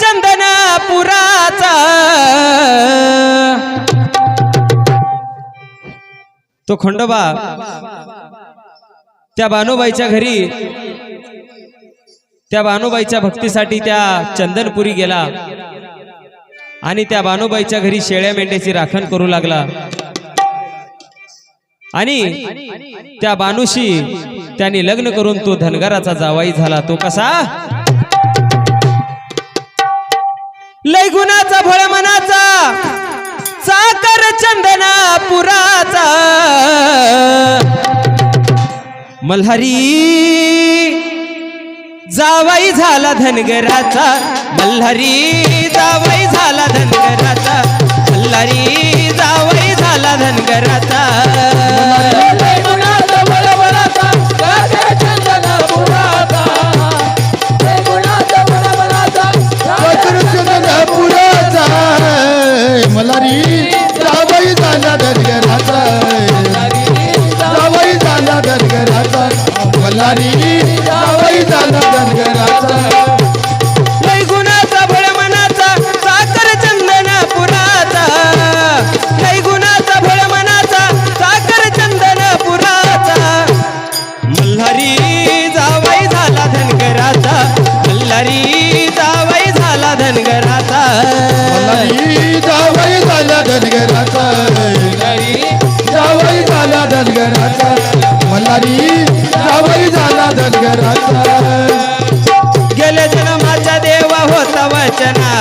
चंदनापुराचा तो खंडोबा त्या बानुबाईच्या घरी त्या बानुबाईच्या भक्तीसाठी त्या चंदनपुरी गेला आणि त्या बानुबाईच्या घरी शेळ्या मेंढ्याची राखण करू लागला. आणि त्या बानुशी त्यांनी लग्न करून तो धनगराचा जावाई झाला. तो कसा? लय गुणाचा भळ मनाचा. साकर चंदना पुराचा. मल्हारी जावाई झाला धनगराचा. मल्हारी जावाई झाला धनगराचा. मल्हारी जावाई झाला धनगराचा. मलारी जावई झाला धनगराचा. लय गुणाचा भळ मनाचा साकर चंदन पुराचा लय गुणाचा भळ मनाचा साकर चंदन पुराचा मल्हारी जावाई झाला धनगराचा. मल्हारी जावाई झाला धनगराचा. मलारी जावई झाला धनगराचा. जावई झाला धनगराचा.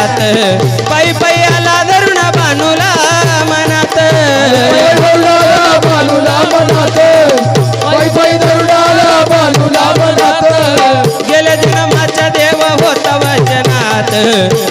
वचनात पायी पायी आला धरुण बानूला मनात. बालूला मनात. पायी पायी धरुणाला बालूला मनात. गेल्या जन्माच्या देव होत वचनात.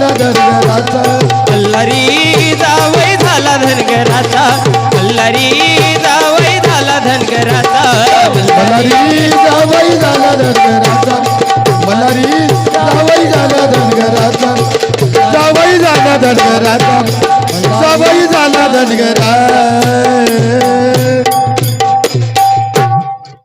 झाला धनगराचा. मल्हारी जावई झाला धनगराचा. मल्हारी जावई झाला धनगराचा. मल्हारी जावई झाला धनगराचा. मल्हारी जावई झाला धनगराचा. जावई झाला धनगराचा. जावई झाला धनगरा